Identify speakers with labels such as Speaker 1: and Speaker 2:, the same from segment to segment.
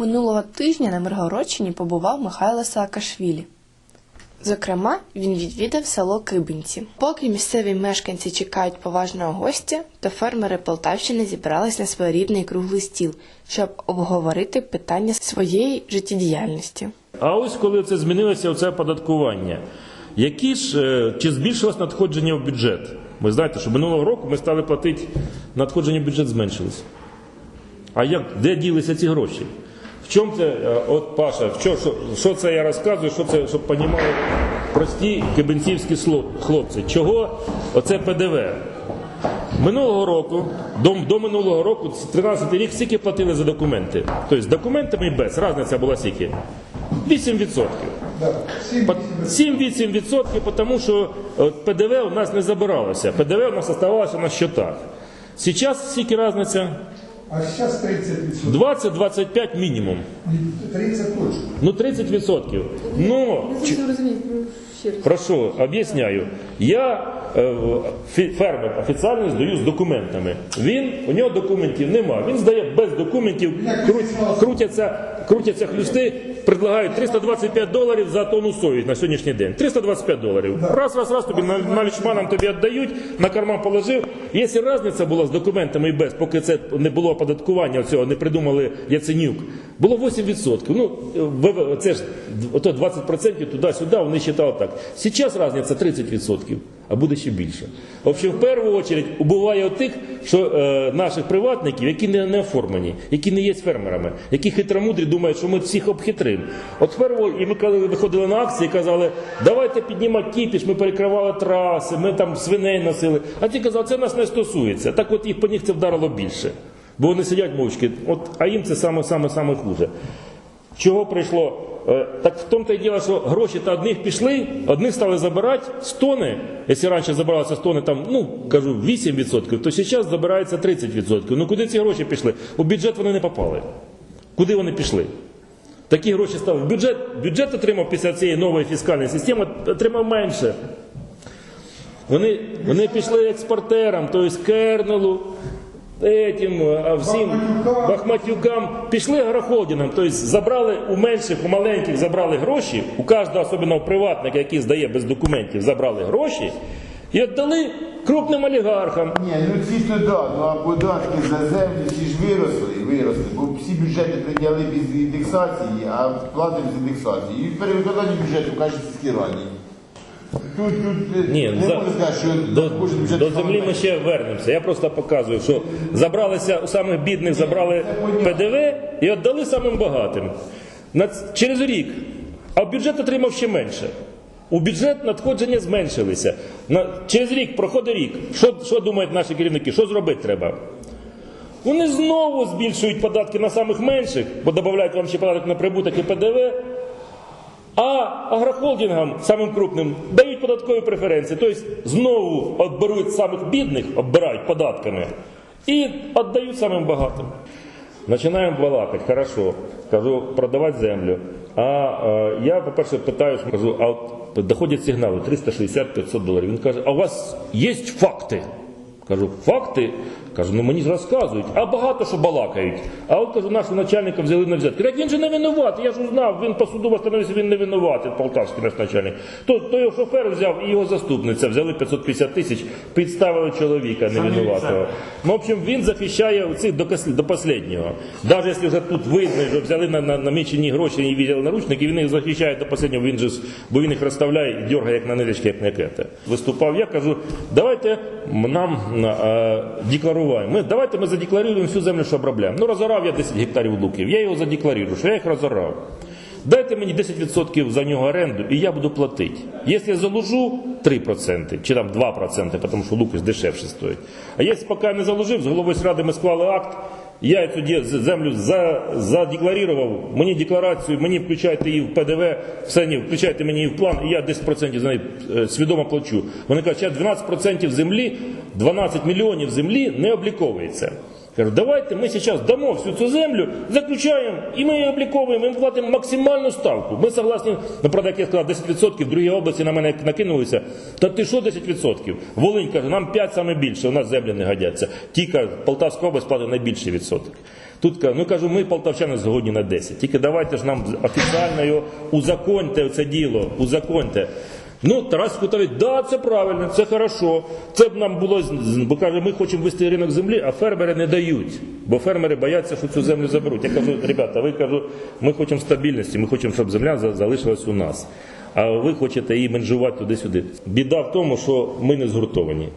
Speaker 1: Минулого тижня на Миргородщині побував Михайло Саакашвілі. Зокрема, він відвідав село Кибинці. Поки місцеві мешканці чекають поважного гостя, то фермери Полтавщини зібрались на своєрідний круглий стіл, щоб обговорити питання своєї життєдіяльності.
Speaker 2: А ось коли це змінилося оце оподаткування, які ж е, чи збільшилось надходження в бюджет? Ви знаєте, що минулого року ми стали платити надходження в бюджет зменшилось. А як де ділися ці гроші? В чому це, е, от Паша, в чому, що, що це я розказую, що це, щоб понімали прості кибенцівські хлопці? Чого оце ПДВ? Минулого року, до, до минулого року, 13 рік, скільки платили за документи? Тобто з документами і без, різниця була скільки? 8%. 7-8%, тому що е, ПДВ у нас не забиралося. ПДВ у нас оставалося на счетах. Зараз скільки різниця?
Speaker 3: А сейчас 30%.
Speaker 2: 20-25 мінімум.
Speaker 3: 30 точно.
Speaker 2: Ну 30%. Ну, чи- Прошу, об'ясняю. Я е, фі- фермер офіційно здаю з документами. Він, у нього документів нема. Він здає без документів, крут- крутяться, крутяться хлюсти, предлагають 325 доларів за тонну сої на сьогоднішній день. 325 доларів. Раз, раз, раз тобі на, на тобі віддають, на карман положив. Якщо різниця була з документами і без, поки це не було оподаткування цього, не придумали Яценюк, було 8%. Ну, це ж ото 20% туди-сюди, вони вважали так. Зараз різниця 30%, а буде ще більше. В общем, в першу чергу убиває тих, що е, наших приватників, які не, не оформлені, які не є фермерами, які хитромудрі думають, що ми всіх обхитримо. От перво, і ми коли виходили на акції, казали, давайте піднімати кіпіш, ми перекривали траси, ми там свиней носили. А ті казали, це нас не стосується. Так от їх по них це вдарило більше. Бо вони сидять мовчки, от, а їм це саме саме саме хуже. Чого прийшло? Е, Так в тому то й діло, що гроші та одних пішли, одних стали забирати з тони. Якщо раніше забиралося з тони, там, ну, кажу, 8%, то зараз забирається 30%. Ну куди ці гроші пішли? У бюджет вони не попали. Куди вони пішли? Такі гроші стали. Бюджет, бюджет отримав після цієї нової фіскальної системи, отримав менше. Вони, вони пішли експортерам, тобто Кернелу, этим, всім
Speaker 3: Бахматюкам.
Speaker 2: Пішли агрохолдингам, тобто забрали у менших, у маленьких забрали гроші, у кожного, особливо у приватника, який здає без документів, забрали гроші і віддали крупним олігархам.
Speaker 4: Ні, ну ці то да, ну а податки за землю всі ж виросли, виросли, бо всі бюджети прийняли без індексації, а платимо з індексації. І перевиконання бюджету в кожній сільській раді. Тут, тут
Speaker 2: Ні,
Speaker 4: не
Speaker 2: за-
Speaker 4: можна сказати, що
Speaker 2: До, до землі ми ще вернемося. Я просто показую, що забралися у самих бідних, забрали ПДВ і віддали самим багатим. Через рік. А бюджет отримав ще менше. У бюджет надходження зменшилися. На, через рік проходить рік. Що, що думають наші керівники? Що зробити треба? Вони знову збільшують податки на самих менших, бо додають вам ще податок на прибуток і ПДВ. А агрохолдингам, самим крупним, дають податкові преференції. Тобто знову обберуть самих бідних, оббирають податками і віддають самим багатим. Починаємо балакати, хорошо. Кажу, продавати землю. А е, я, по-перше, питаю, кажу, а от доходять сигнали 360-500 доларів. Він каже, а у вас є факти? Кажу, факти? Кажу, ну мені ж розказують, а багато що балакають. А от кажу, нашого начальника взяли на взятки. Так він же не винуватий, я ж узнав, він по суду встановився, він не винуватий, полтавський наш начальник. То, то його шофер взяв і його заступниця взяли 550 тисяч, підставили чоловіка невинуватого. Ну, в общем, він захищає цих до, до останнього. Навіть якщо вже тут видно, що взяли на, на намічені гроші і відділи наручники, він їх захищає до останнього, він же, бо він їх розставляє і дергає як на ниточки, як на кете. Виступав я, кажу, давайте нам декларувати. Ми, давайте ми задекларуємо всю землю, що обробляємо. Ну, розорав я 10 гектарів луків, я його задекларую, що я їх розорав. Дайте мені 10% за нього оренду, і я буду платити. Якщо я заложу 3%, чи там 2%, тому що луки дешевше стоїть. А якщо поки я не заложив, з головою ради ми склали акт, я де- землю задекларував, мені декларацію, мені включайте її в ПДВ, все ні, включайте мені її в план, і я 10% за неї е, свідомо плачу. Вони кажуть, зараз 12% землі, 12 мільйонів землі не обліковується. Кажу, давайте ми зараз дамо всю цю землю, заключаємо, і ми її обліковуємо, і ми платимо максимальну ставку. Ми согласні, ну, як я сказав, 10%, в другій області на мене накинулися. Та ти що 10%? Волинь каже, нам 5 саме більше, у нас землі не годяться. Тільки Полтавська область платить найбільший відсоток. Тут ну кажу, ми полтавчани згодні на 10. Тільки давайте ж нам офіційно його узаконьте це діло, узаконьте. Ну, Тарас Кутович, да, це правильно, це хорошо. Це б нам було, бо каже, ми хочемо вести ринок землі, а фермери не дають. Бо фермери бояться, що цю землю заберуть. Я кажу, ребята, ви кажу, ми хочемо стабільності, ми хочемо, щоб земля за- залишилась у нас. А ви хочете її менжувати туди-сюди. Біда в тому, що ми не згуртовані.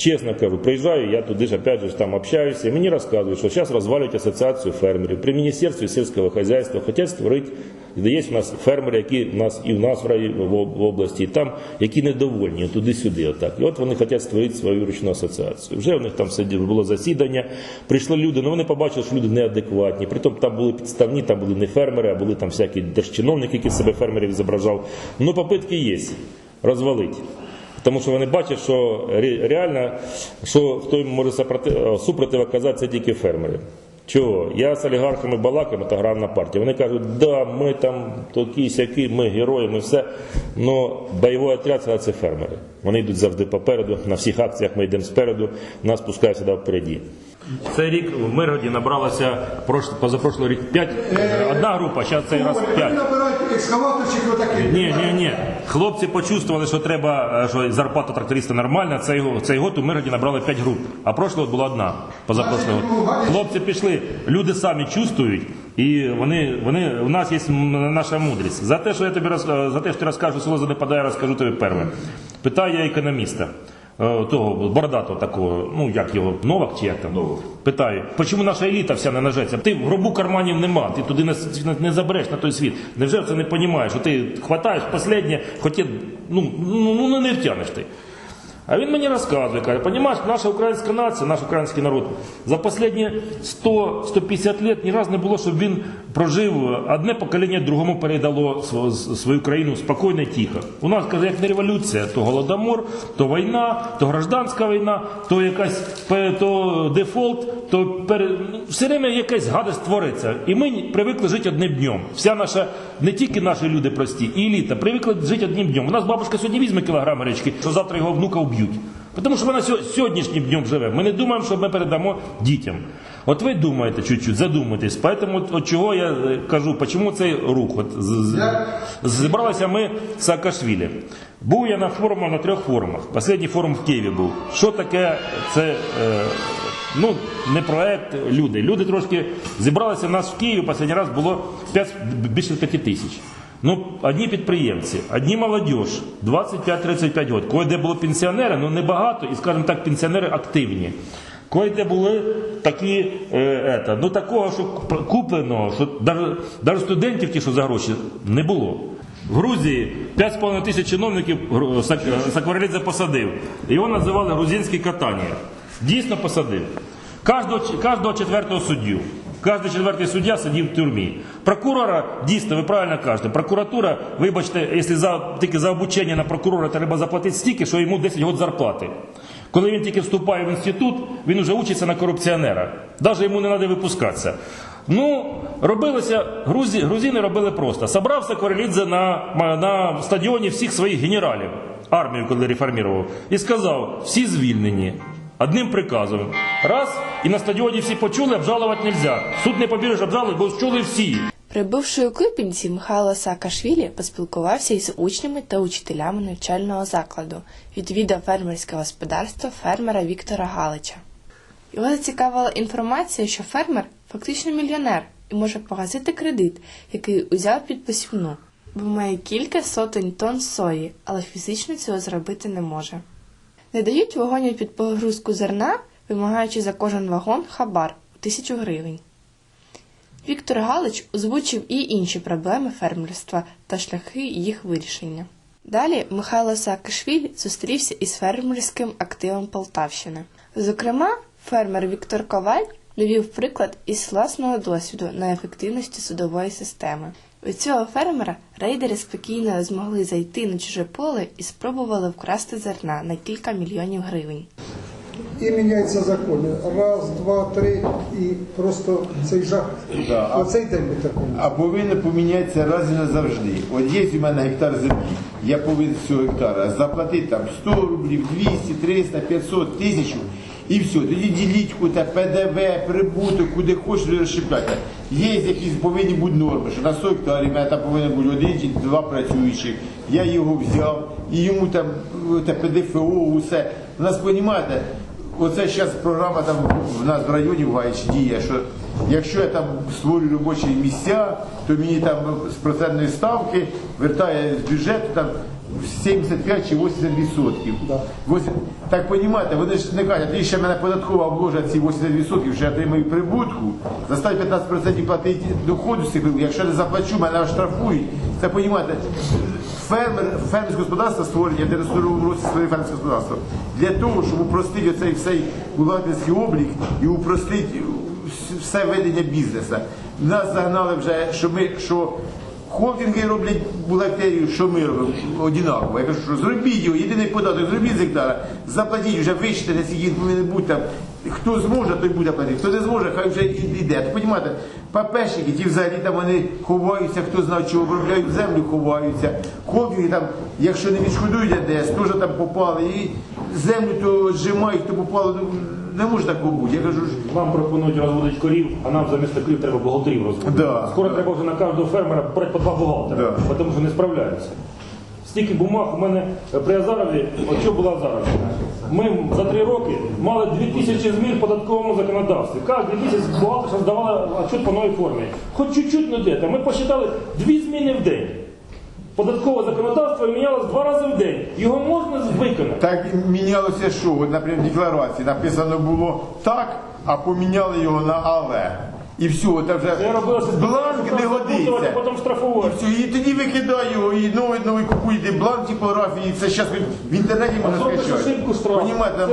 Speaker 2: Чесно кажу, приїжджаю, я туди ж опять же там общаюся, і мені розказують, що зараз розвалюють асоціацію фермерів. При Міністерстві сільського хозяйства хочуть створити, є у нас фермери, які в нас і в нас в, області, і там, які недовольні, туди-сюди. Отак. І от вони хочуть створити свою ручну асоціацію. Вже у них там було засідання, прийшли люди, ну вони побачили, що люди неадекватні. Притом там були підставні, там були не фермери, а були там всякі держчиновники, які себе фермерів зображав. Ну, попитки є розвалити. Тому що вони бачать, що реально, що хто їм може супроти- супротив оказати, це тільки фермери. Чого? Я з олігархами балакаю, та аграрна партія. Вони кажуть, да, ми там такі сякі, ми герої, ми все. Но бойовий отряд це- це фермери. Вони йдуть завжди попереду. На всіх акціях ми йдемо спереду, нас пускають сюди впереді. Цей рік в Миргоді набралося прош- позапрошлий рік 5, одна група, зараз цей раз 5.
Speaker 3: Екскаваторчик отакий.
Speaker 2: Ні, ні, ні. Хлопці почувствували, що треба, е, що зарплата тракториста нормальна. Цей, цей год у Миргоді набрали 5 груп, а прошлого була одна. Позапрошлого. Хлопці пішли, люди самі чувствують, і вони, вони, у нас є наша мудрість. За те, що я тобі роз, е, за те, що ти розкажеш, село занепадає, розкажу тобі перше. Питаю я економіста. Е, Того бородатого такого, ну як його, Новак чи як там? Питаю, чому наша еліта вся не нажеться? Ти в гробу карманів нема, ти туди не, не, не забереш на той світ. Невже це не розумієш, що ти хватаєш останнє, хоча ну, ну, ну не втягнеш ти. А він мені розказує, каже, розумієш, наша українська нація, наш український народ за останні 100-150 років ні разу не було, щоб він прожив одне покоління другому передало свою країну спокійно і тихо. У нас каже, як не революція, то голодомор, то війна, то гражданська війна, то якась то дефолт, то пере... ну, все время якась гадость твориться. І ми привикли жити одним днем. Вся наша, не тільки наші люди прості, і еліта, привикли жити одним днем. У нас бабушка сьогодні візьме кілограм речки, що завтра його внука вб'ють. Тому що вона сьогоднішнім днем живе. Ми не думаємо, що ми передамо дітям. От ви думаєте чуть-чуть, задумайтесь. Поэтому от, чого я е, кажу, чому цей рух? От, з- з- зібралися ми з Саакашвілі. Був я на форумах, на трьох форумах. Останній форум в Києві був. Що таке це? Е, Ну, не проект, люди. Люди трошки зібралися в нас в Києві, останній раз було 5, більше 5 тисяч. Ну, одні підприємці, одні молодіж, 25-35 років. Кое де були пенсіонери, ну небагато, і, скажімо так, пенсіонери активні. Кое де були такі, е, ета, ну такого, що купленого, що навіть студентів ті, що за гроші, не було. В Грузії 5,5 тисяч чиновників Сакварелідзе посадив. Його називали грузинський катання. Дійсно посадив. Кожного, кожного четвертого суддю. Кожен четвертий суддя сидів в тюрмі. Прокурора, дійсно, ви правильно кажете, прокуратура, вибачте, якщо за, тільки за обучення на прокурора треба заплатити стільки, що йому 10 років зарплати. Коли він тільки вступає в інститут, він вже учиться на корупціонера. Навіть йому не треба випускатися. Ну, робилося, грузі, грузини робили просто. Собрався Корелідзе на, на стадіоні всіх своїх генералів, армію, коли реформував, і сказав, всі звільнені. Одним приказом. Раз, і на стадіоні всі почули, обжалувати не можна. Суд не побіжиш обжалувати, бо чули всі.
Speaker 1: Прибувши у Клипінці, Михайло Саакашвілі поспілкувався із учнями та учителями навчального закладу, відвідав фермерське господарство фермера Віктора Галича. Його зацікавила інформація, що фермер фактично мільйонер і може погасити кредит, який узяв під посівну, бо має кілька сотень тонн сої, але фізично цього зробити не може. Не дають вагонів під погрузку зерна, вимагаючи за кожен вагон хабар у тисячу гривень. Віктор Галич озвучив і інші проблеми фермерства та шляхи їх вирішення. Далі Михайло Саакашвілі зустрівся із фермерським активом Полтавщини. Зокрема, фермер Віктор Коваль навів приклад із власного досвіду на ефективності судової системи. У цього фермера рейдери спокійно змогли зайти на чуже поле і спробували вкрасти зерна на кілька мільйонів гривень.
Speaker 3: І міняються закони. Раз, два, три, і просто цей жах.
Speaker 4: Да, а-
Speaker 3: Оцей день ми такому.
Speaker 4: А повинно помінятися раз і назавжди. От є у мене гектар землі, я повинен з цього гектара заплатити там 100 рублів, 200, 300, 500, 1000. І все, тоді діліть куди ПДВ, прибуток, куди хочете розшипляти. Є якісь повинні бути норми, що на 100 гектарів мене там повинен бути один чи два працюючих. Я його взяв, і йому там те ПДФО, усе. У нас, розумієте, оце зараз програма там в нас в районі в Гаїчі діє, що якщо я там створюю робочі місця, то мені там з процентної ставки вертає з бюджету там 75 чи 80 відсотків. Восім- Так розумієте, вони ж не кажуть, ти ще мене податкова обложать ці 80 відсотків, що я отримаю прибутку, заставить 15% платити доходу прибутків. Якщо не заплачу, мене штрафують. Це розумієте, фермер, фермерське господарство створення, 92 році створили фермерське господарство, для того, щоб упростити оцей цей бухгалтерський облік і упростити все ведення бізнесу. Нас загнали вже, що ми що холдинги роблять бухгалтерію, що ми робимо однаково. Я кажу, що зробіть його, єдиний податок, зробіть з гектара, заплатіть вже вичтете, скільки повинен бути там. Хто зможе, той буде платити. Хто не зможе, хай вже йде. То розумієте, ППшники, ті взагалі там вони ховаються, хто знає, чого обробляють землю, ховаються. Холдинги там, якщо не відшкодують АДС, теж там попали. І землю то зжимають, то попало. Не може такого бути. Я кажу, що
Speaker 2: Вам пропонують розводити корів, а нам замість корів треба бухгалтерів розводити.
Speaker 4: Да.
Speaker 2: Скоро треба вже на кожного фермера брати по два бухгалтера,
Speaker 4: Да.
Speaker 2: тому що не справляються. Стільки бумаг у мене при Азарові, от що була Азаровщина. Ми за три роки мали дві тисячі змін в податковому законодавстві. Кожен місяць бухгалтерша здавала отчет по новій формі. Хоч чуть-чуть не де. Ми посчитали дві зміни в день. Податкове законодавство мінялось два рази в день. Його можна виконати.
Speaker 4: Так мінялося що? От, наприклад, в декларації написано було так, а поміняли його на але. І все, це вже бланк не годиться.
Speaker 2: потім штрафувати.
Speaker 4: І, Все, і тоді викидаю його, і новий новий купуєте бланк типографії, це зараз в інтернеті можна скачати. Понімаєте,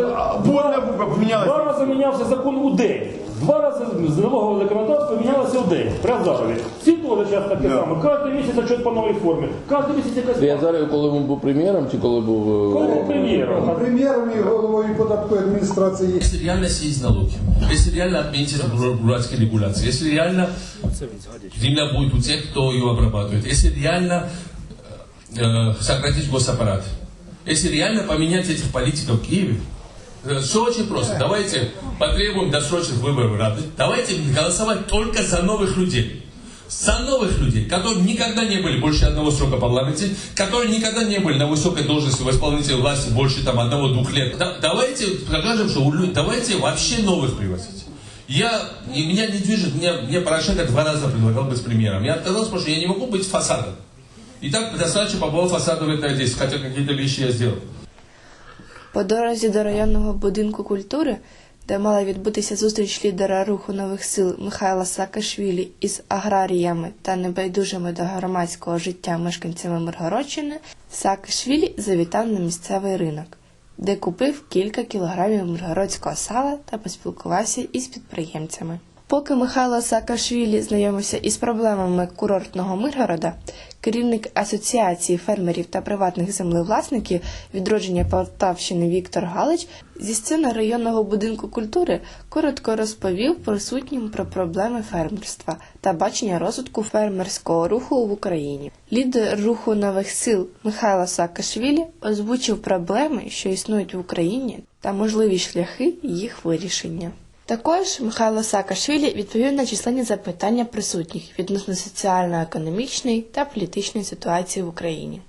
Speaker 4: повна буква помінялася.
Speaker 2: Два рази мінявся закон у день. Два рази з налогового законодавства мінялося в день. При Азарові. Всі теж час таке
Speaker 4: Да.
Speaker 2: саме. Кожен місяць отчет по новій формі. Кожен місяць якась
Speaker 5: Я зараз, коли він був прем'єром, чи коли був. е,
Speaker 2: Коли був прем'єром.
Speaker 3: Прем'єром і головою податкової адміністрації
Speaker 6: Если реально снизить налоги, если реально отменить эти бур- дурацкие регуляции, если реально земля будет у тех, кто ее обрабатывает, если реально э, сократить госаппарат, если реально поменять этих политиков в Киеве, э, все очень просто. Давайте потребуем досрочных выборов Рады. Давайте голосовать только за новых людей. За новых людей, которые никогда не были больше одного срока в парламенте, которые никогда не были на высокой должности в исполнительной власти больше там одного-двух лет. Да- давайте покажем, что у лю- давайте вообще новых привозить. Я, и меня не движет, меня, мне Порошенко два раза предлагал быть премьером. Я отказался, потому что я не могу быть фасадом. И так достаточно побывал фасадом это здесь, хотя какие-то вещи я сделал.
Speaker 1: По дорозі до районного будинку культури, де мала відбутися зустріч лідера руху нових сил Михайла Саакашвілі із аграріями та небайдужими до громадського життя мешканцями Миргородщини, Саакашвілі завітав на місцевий ринок, де купив кілька кілограмів миргородського сала та поспілкувався із підприємцями. Поки Михайло Саакашвілі знайомився із проблемами курортного Миргорода, керівник Асоціації фермерів та приватних землевласників відродження Полтавщини Віктор Галич зі сцени районного будинку культури коротко розповів присутнім про проблеми фермерства та бачення розвитку фермерського руху в Україні. Лідер руху нових сил Михайло Саакашвілі озвучив проблеми, що існують в Україні, та можливі шляхи їх вирішення. Також Михайло Саакашвілі відповів на численні запитання присутніх відносно соціально-економічної та політичної ситуації в Україні.